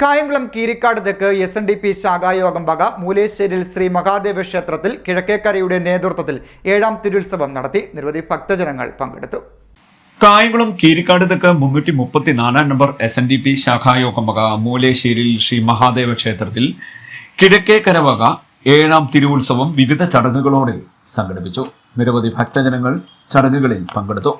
കായംകുളം കീരിക്കാട് തെക്ക് S N D P ശാഖായോഗം വക മൂലേശ്ശേരിൽ ശ്രീ മഹാദേവ ക്ഷേത്രത്തിൽ കിഴക്കേക്കരയുടെ നേതൃത്വത്തിൽ ഏഴാം തിരുത്സവം നടത്തി നിരവധി ഭക്തജനങ്ങൾ പങ്കെടുത്തു. കായംകുളം കീരിക്കാട് തെക്ക് മുന്നൂറ്റി മുപ്പത്തിനാലാം number S N D P ശാഖായോഗം വക മൂലേശ്ശേരിയിൽ ശ്രീ മഹാദേവ ക്ഷേത്രത്തിൽ കിഴക്കേക്കര വക ഏഴാം തിരുവുത്സവം വിവിധ ചടങ്ങുകളോടെ സംഘടിപ്പിച്ചു. നിരവധി ഭക്തജനങ്ങൾ ചടങ്ങുകളിൽ പങ്കെടുത്തു.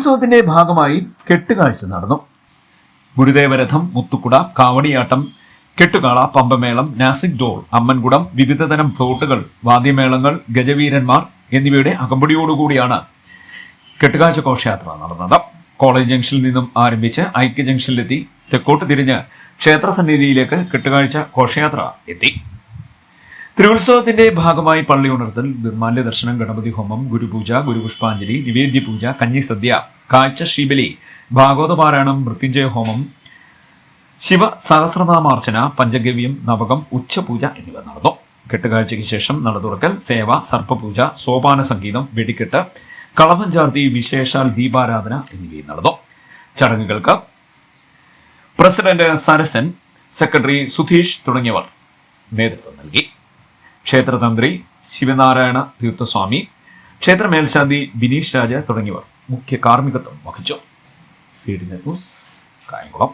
തിരുവുത്സവത്തിന്റെ ഭാഗമായി കെട്ടുകാഴ്ച നടന്നു. ഗുരുദേവരഥം മുത്തുക്കുട കാവടിയാട്ടം കെട്ടുകാള പമ്പമേളം നാസിക് ഡോൾ അമ്മൻകുടം വിവിധതരം ഫ്ലോട്ടുകൾ വാദ്യമേളങ്ങൾ ഗജവീരന്മാർ എന്നിവയുടെ അകമ്പടിയോടുകൂടിയാണ് കെട്ടുകാഴ്ച ഘോഷയാത്ര നടന്നത്. കോളേജ് ജംഗ്ഷനിൽ നിന്നും ആരംഭിച്ച് ഐക്യ ജംഗ്ഷനിലെത്തി തെക്കോട്ട് തിരിഞ്ഞ് ക്ഷേത്രസന്നിധിയിലേക്ക് കെട്ടുകാഴ്ച ഘോഷയാത്ര എത്തി. തിരുവുത്സവത്തിന്റെ ഭാഗമായി പള്ളി ഉണർത്തൽ നിർമാല്യ ദർശനം ഗണപതി ഹോമം ഗുരുപൂജ ഗുരുപുഷ്പാഞ്ജലി നിവേദ്യ പൂജ കഞ്ഞിസദ്യ കാഴ്ച ഭാഗവത പാരായണം മൃത്യുഞ്ജയ ഹോമം ശിവ സഹസ്രനാമാർച്ചന പഞ്ചഗവ്യം നവകം ഉച്ചപൂജ എന്നിവ നടന്നു. കെട്ടുകാഴ്ചയ്ക്ക് ശേഷം നട തുറക്കൽ സേവ സർപ്പപൂജ സോപാന സംഗീതം വെടിക്കെട്ട് കളഭഞ്ചാർത്തി ചാർത്തി വിശേഷാൽ ദീപാരാധന എന്നിവയും നടന്നു. ചടങ്ങുകൾക്ക് പ്രസിഡന്റ് സരസൻ സെക്രട്ടറി സുധീഷ് തുടങ്ങിയവർ നേതൃത്വം നൽകി. ക്ഷേത്രതന്ത്രി ശിവനാരായണ തീർത്ഥസ്വാമി ക്ഷേത്ര മേൽശാന്തി ബിനീഷ് രാജ തുടങ്ങിയവർ മുഖ്യ കാർമ്മികത്വം വഹിച്ചു. C D news Kayamkulam.